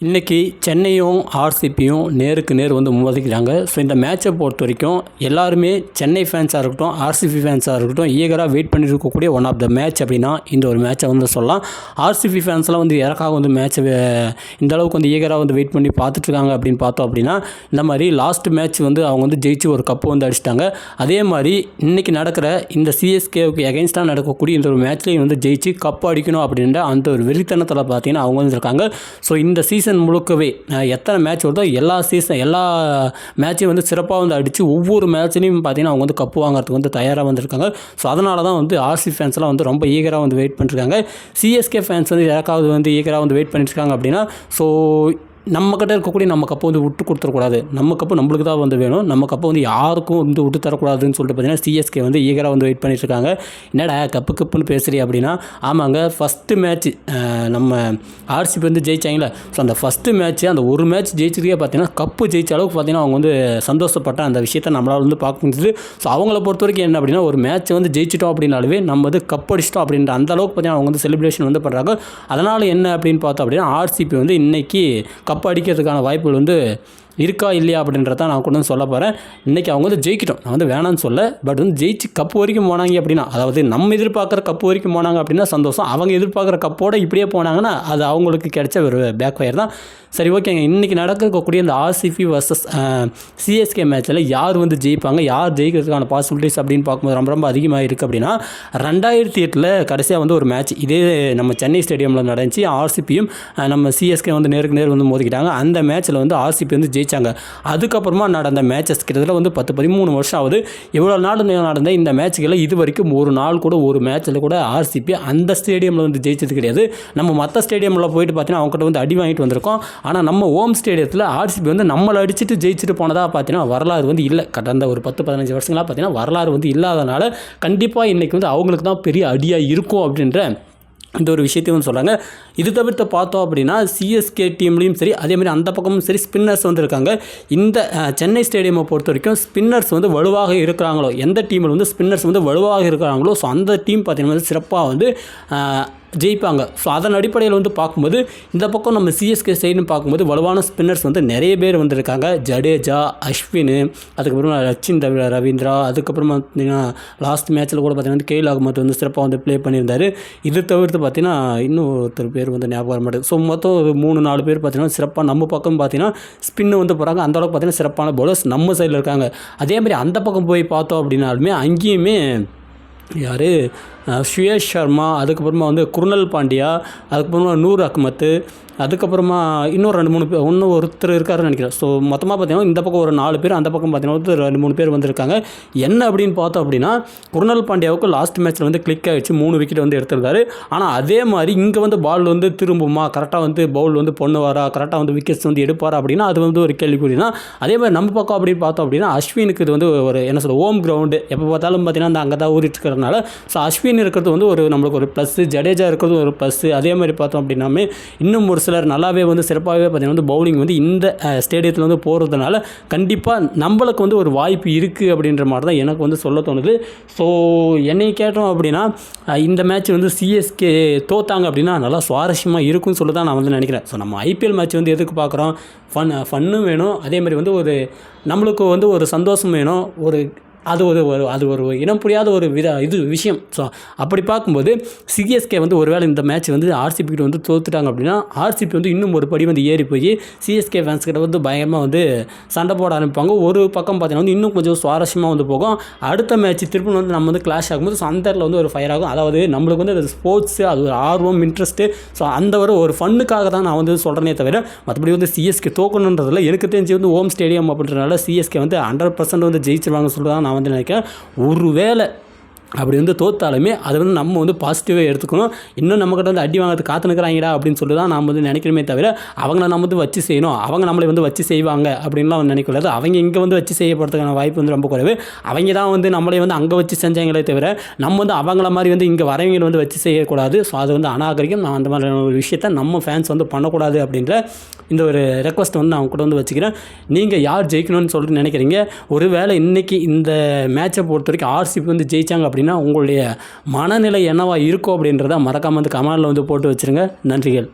இன்றைக்கி சென்னையும் ஆர்சிபியும் நேருக்கு நேர் வந்து மோதிக்கிறாங்க ஸோ இந்த மேட்சை பொறுத்த வரைக்கும் எல்லாருமே சென்னை ஃபேன்ஸாக இருக்கட்டும் ஆர்சிபி ஃபேன்ஸாக இருக்கட்டும் ஈகராக வெயிட் பண்ணிட்டு இருக்கக்கூடிய ஒன் ஆஃப் த மேட்ச் அப்படின்னா இந்த ஒரு மேட்சை வந்து சொல்லலாம். ஆர்சிபி ஃபேன்ஸ்லாம் வந்து யாருக்காக வந்து மேட்ச்சை இந்த அளவுக்கு வந்து ஈகராக வந்து வெயிட் பண்ணி பார்த்துட்ருக்காங்க அப்படின்னு பார்த்தோம் அப்படின்னா இந்த மாதிரி லாஸ்ட் மேட்ச் வந்து அவங்க வந்து ஜெயிச்சு ஒரு கப்பு வந்து அடிச்சிட்டாங்க. அதே மாதிரி இன்றைக்கி நடக்கிற இந்த சிஎஸ்கேவுக்கு எகென்ஸ்டாக நடக்கக்கூடிய இந்த ஒரு மேட்ச்லேயும் வந்து ஜெயிச்சு கப்பு அடிக்கணும் அப்படின்ற அந்த ஒரு வெறித்தனத்தில் பார்த்தீங்கன்னா அவங்க வந்து இருக்காங்க. ஸோ இந்த சீசன் சீசன் முழுக்கவே எத்தனை மேட்ச் வருதோ எல்லா சீசன் எல்லா மேட்சையும் வந்து சிறப்பாக வந்து அடித்து ஒவ்வொரு மேட்ச்லையும் பார்த்திங்கன்னா அவங்க வந்து கப்பு வாங்குறதுக்கு வந்து தயாராக வந்திருக்காங்க. ஸோ அதனால தான் வந்து ஆர்சி ஃபேன்ஸ்லாம் வந்து ரொம்ப ஈகராக வந்து வெயிட் பண்ணிருக்காங்க. சிஎஸ்கே ஃபேன்ஸ் வந்து யாருக்காவது வந்து ஈகராக வந்து வெயிட் பண்ணியிருக்காங்க அப்படின்னா ஸோ நம்மக்கிட்ட இருக்கக்கூடிய நம்ம கப்பை வந்து விட்டு கொடுத்துடக்கூடாது நம்ம கப்பு நம்மளுக்கு தான் வந்து வேணும். நம்ம கப்பை வந்து யாருக்கும் வந்து விட்டு தரக்கூடாதுன்னு சொல்லிட்டு பார்த்தீங்கன்னா சிஎஸ்கே வந்து ஈகராக வந்து வெயிட் பண்ணிட்டு இருக்காங்க என்னடா கப்பு கப்புன்னு பேசுகிறீ அப்படின்னா ஆமாங்க ஃபஸ்ட்டு மேட்ச் நம்ம ஆர்சிபி வந்து ஜெயிச்சாங்களே ஸோ அந்த ஃபஸ்ட்டு மேட்ச் அந்த ஒரு மேட்ச் ஜெயிச்சதுக்கே பார்த்தீங்கன்னா கப்பு ஜெயிச்ச அளவுக்கு பார்த்தீங்கன்னா அவங்க வந்து சந்தோஷப்பட்ட அந்த விஷயத்தை நம்மளால் வந்து பார்க்க முடிஞ்சது. ஸோ அவங்கள பொறுத்த வரைக்கும் என்ன அப்படின்னா ஒரு மேட்ச்சை வந்து ஜெயிச்சிட்டோம் அப்படின்னாலே நம்ம வந்து கப் அடிச்சிட்டோம் அப்படின்ற அந்த அளவுக்கு பார்த்தீங்கன்னா அவங்க வந்து செலிப்ரேஷன் வந்து பண்ணுறாங்க அதனால் என்ன அப்படின்னு பார்த்தோம் அப்படின்னா ஆர்சிபி வந்து இன்னைக்கு கப் அடிக்கிறதுக்கான வாய்ப்புகள் வந்து இருக்கா இல்லையா அப்படின்றத நான் கொண்டு வந்து சொல்ல போகிறேன் இன்றைக்கி அவங்க வந்து ஜெயிக்கிட்டோம். நான் வந்து வேணாம்னு சொல்ல. பட் வந்து ஜெயிச்சு கப்பு வரைக்கும் போனாங்க அப்படின்னா அதாவது நம்ம எதிர்பார்க்குற கப்பு வரைக்கும் போனாங்க அப்படின்னா சந்தோஷம். அவங்க எதிர்பார்க்குற கப்போடு இப்படியே போனாங்கன்னா அது அவங்களுக்கு கிடைச்ச ஒரு பேக் ஃபயர் தான். சரி ஓகேங்க இன்றைக்கி நடக்கக்கூடிய இந்த ஆர்சிபி வர்சஸ் சிஎஸ்கே மேட்ச்சில் யார் வந்து ஜெயிப்பாங்க? யார் ஜெயிக்கிறதுக்கான பாசிபிலிட்டிஸ் அப்படின்னு பார்க்கும்போது ரொம்ப ரொம்ப அதிகமாக இருக்குது அப்படின்னா ரெண்டாயிரத்தி எட்டில் கடைசியாக வந்து ஒரு மேட்ச் இதே நம்ம சென்னை ஸ்டேடியமில் நடந்துச்சு. ஆர்சிபியும் நம்ம சிஎஸ்கே வந்து நேருக்கு நேர் வந்து மோதிக்கிட்டாங்க. அந்த மேட்ச்சில் வந்து ஆர்சிபி வந்து ஜெயித்தாங்க அதுக்கப்புறமா நடந்த மேட்சஸ் கிட்டத்தட்ட வந்து பத்து பதிமூணு வருஷம் ஆகுது. இவ்வளோ நாள் நடந்த இந்த மேட்ச்களில் இது வரைக்கும் ஒரு நாள் கூட ஒரு மேட்ச்சில் கூட ஆர்சிபி அந்த ஸ்டேடியமில் வந்து ஜெயிச்சது கிடையாது. நம்ம மற்ற ஸ்டேடியமில் போயிட்டு பார்த்தீங்கன்னா அவங்ககிட்ட வந்து அடி வாங்கிட்டு வந்திருக்கோம். ஆனால் நம்ம ஹோம் ஸ்டேடியத்தில் ஆர்சிபி வந்து நம்மளை அடிச்சுட்டு ஜெயிச்சுட்டு போனதாக பார்த்தீங்கன்னா வரலாறு வந்து இல்லை. கடந்த ஒரு பத்து பதினஞ்சு வருஷங்களாக பார்த்தீங்கன்னா வரலாறு வந்து இல்லாதனால கண்டிப்பாக இன்றைக்கி வந்து அவங்களுக்கு தான் பெரிய அடியாக இருக்கும் அப்படின்ற இந்த ஒரு விஷயத்தையும் வந்து சொல்கிறாங்க இது தவிர்த்து பார்த்தோம் அப்படின்னா சிஎஸ்கே டீம்லேயும் சரி அதேமாதிரி அந்த பக்கமும் சரி ஸ்பின்னர்ஸ் வந்து இருக்காங்க. இந்த சென்னை ஸ்டேடியமை பொறுத்த வரைக்கும் ஸ்பின்னர்ஸ் வந்து வலுவாக இருக்கிறாங்களோ எந்த டீமில் வந்து ஸ்பின்னர்ஸ் வந்து வலுவாக இருக்கிறாங்களோ ஸோ அந்த டீம் பார்த்தீங்கன்னா வந்து சிறப்பாக வந்து ஜெயிப்பாங்க. ஸோ அதன் அடிப்படையில் வந்து பார்க்கும்போது இந்த பக்கம் நம்ம சிஎஸ்கே சைடுன்னு பார்க்கும்போது வலுவான ஸ்பின்னர்ஸ் வந்து நிறைய பேர் வந்திருக்காங்க. ஜடேஜா அஸ்வின் அதுக்கப்புறமா ரச்சின் ரவி ரவீந்திரா அதுக்கப்புறமா பார்த்தீங்கன்னா லாஸ்ட் மேட்ச்சில் கூட பார்த்தீங்கன்னா கேல் அகமத் வந்து சிறப்பாக வந்து ப்ளே பண்ணியிருந்தார். இது தவிர்த்து பார்த்தீங்கன்னா இன்னும் ஒருத்தர் பேர் வந்து ஞாபகம் வர மாட்டேங்குது. ஸோ மொத்தம் ஒரு மூணு நாலு பேர் பார்த்தீங்கன்னா சிறப்பாக நம்ம பக்கம் பார்த்தீங்கன்னா ஸ்பின்னு வந்து போகிறாங்க அந்த அளவுக்கு பார்த்தீங்கன்னா சிறப்பான பவுலர்ஸ் நம்ம சைடில் இருக்காங்க. அதே மாதிரி அந்த பக்கம் போய் பார்த்தோம் அப்படின்னாலுமே அங்கேயுமே யார்? சுயேஷ் சர்மா அதுக்கப்புறமா வந்து குருணல் பாண்டியா அதுக்கப்புறமா நூர் அக்மத்து அதுக்கப்புறமா இன்னும் ரெண்டு மூணு பேர் இன்னும் ஒருத்தர் இருக்காருன்னு நினைக்கிறேன். ஸோ மொத்தமாக பார்த்தீங்கன்னா இந்த பக்கம் ஒரு நாலு பேர் அந்த பக்கம் பார்த்தீங்கன்னா வந்து ரெண்டு மூணு பேர் வந்திருக்காங்க. என்ன அப்படின்னு பார்த்தோம் அப்படின்னா குருணல் பாண்டியாவுக்கு லாஸ்ட் மேட்ச்சில் வந்து கிளிக் ஆகிடுச்சு மூணு விக்கெட் வந்து எடுத்திருந்தாரு. ஆனால் அதே மாதிரி இங்கே வந்து பால் வந்து திரும்புமா? கரெக்டாக வந்து பவுல் வந்து பொண்ணுவாரா? கரெக்டாக வந்து விக்கெட்ஸ் வந்து எடுப்பாரா அப்படின்னா அது வந்து ஒரு கேள்விக்குறி தான். அதே மாதிரி நம்ம பக்கம் அப்படின்னு பார்த்தோம் அப்படின்னா அஸ்வினுக்கு இது வந்து ஒரு என்ன சொல்ல ஹோம் கிரவுண்டு எப்போ பார்த்தாலும் பார்த்தீங்கன்னா அந்த அங்கே தான் ஊறிட்டு இருக்கிறதுனால. ஸோ அஸ்வின் இருக்கிறது வந்து ஒரு நம்மளுக்கு ஒரு ப்ளஸ்ஸு ஜடேஜா இருக்கிறது ஒரு ப்ளஸ்ஸு அதே மாதிரி பார்த்தோம் அப்படின்னாமே இன்னும் ஒரு சிலர் நல்லாவே வந்து சிறப்பாகவே பார்த்தீங்கன்னா வந்து பவுலிங் வந்து இந்த ஸ்டேடியத்தில் வந்து போகிறதுனால கண்டிப்பாக நம்மளுக்கு வந்து ஒரு வாய்ப்பு இருக்குது அப்படின்ற மாதிரி தான் எனக்கு வந்து சொல்ல தோணுது. ஸோ என்னை கேட்டோம் அப்படின்னா இந்த மேட்ச் வந்து சிஎஸ்கே தோத்தாங்க அப்படின்னா நல்லா சுவாரஸ்யமாக இருக்கும்னு சொல்லி தான் நான் வந்து நினைக்கிறேன். ஸோ நம்ம ஐபிஎல் மேட்ச் வந்து எதுக்கு பார்க்குறோம்? ஃபன் ஃபன்னும் வேணும். அதே மாதிரி வந்து ஒரு நம்மளுக்கு வந்து ஒரு சந்தோஷம் வேணும். ஒரு அது ஒரு ஒரு அது ஒரு இனம் புரியாத ஒரு வித இது விஷயம். ஸோ அப்படி பார்க்கும்போது சிஎஸ்கே வந்து ஒருவேளை இந்த மேட்ச் வந்து ஆர்சிபி கிட்ட வந்து தோத்துட்டாங்க அப்படின்னா ஆர்சிபி வந்து இன்னும் ஒரு படி வந்து ஏறி போய் சிஎஸ்கே ஃபேன்ஸ் கிட்ட வந்து பயங்கரமாக வந்து சண்டை போட ஆரம்பிப்பாங்க. ஒரு பக்கம் பார்த்தீங்கன்னா வந்து இன்னும் கொஞ்சம் சுவாரஸ்யமாக வந்து போகும். அடுத்த மேட்ச் திருப்பி வந்து நம்ம வந்து கிளாஷ் ஆகும்போது சந்தரில் அந்த வந்து ஒரு ஃபயர் ஆகும். அதாவது நம்மளுக்கு வந்து அது ஸ்போர்ட்ஸு அது ஒரு ஆர்வம் இன்ட்ரெஸ்ட்டு ஸோ அந்த ஒரு ஒரு ஃபண்ணுக்காக தான் நான் வந்து சொல்கிறேனே தவிர மற்றபடி வந்து சிஎஸ்கே தோக்கணுன்றதில் எனக்கு தெரிஞ்சு வந்து ஹோம் ஸ்டேடியம் அப்படின்றனால சிஎஸ்கே வந்து ஹண்ட்ரட் பர்சன்ட் வந்து ஜெயிச்சிருவாங்கன்னு சொல்லிட்டு தான் நான் வந்து நினைக்கிறேன் ஒருவேளை அப்படி வந்து தோத்தாலுமே அதை வந்து நம்ம வந்து பாசிட்டிவாக எடுத்துக்கணும். இன்னும் நம்மக்கிட்ட வந்து அடி வாங்கிறது காத்து நிற்கிறாங்கடா அப்படின்னு சொல்லி தான் நாம் வந்து நினைக்கணுமே தவிர அவங்கள நம்ம வந்து வச்சு செய்யணும். அவங்க நம்மளை வந்து வச்சு செய்வாங்க அப்படின்லாம் வந்து நினைக்கக்கூடாது. அவங்க இங்கே வந்து வச்சு செய்யப்படுறதுக்கான வாய்ப்பு வந்து ரொம்ப குறைவு. அவங்க தான் வந்து நம்மளே வந்து அங்கே வச்சு செஞ்சாங்களே தவிர நம்ம வந்து அவங்கள மாதிரி வந்து இங்கே வரவங்களை வந்து வச்சு செய்யக்கூடாது. ஸோ அது வந்து அநாகரிகம். நான் அந்த மாதிரியான ஒரு விஷயத்த நம்ம ஃபேன்ஸ் வந்து பண்ணக்கூடாது அப்படின்ற இந்த ஒரு ரெக்வஸ்ட் வந்து நான் கூட வந்து வச்சுக்கிறேன். நீங்கள் யார் ஜெயிக்கணும்னு சொல்லிட்டு நினைக்கிறீங்க? ஒருவேளை இன்றைக்கி இந்த மேட்சை பொறுத்த வரைக்கும் ஆர்சிபி வந்து ஜெயிச்சாங்க அப்படின்னா உங்களுடைய மனநிலை என்னவா இருக்கும் அப்படின்றத மறக்காமல் வந்து கமெண்டில் வந்து போட்டு வச்சுருங்க. நன்றிகள்.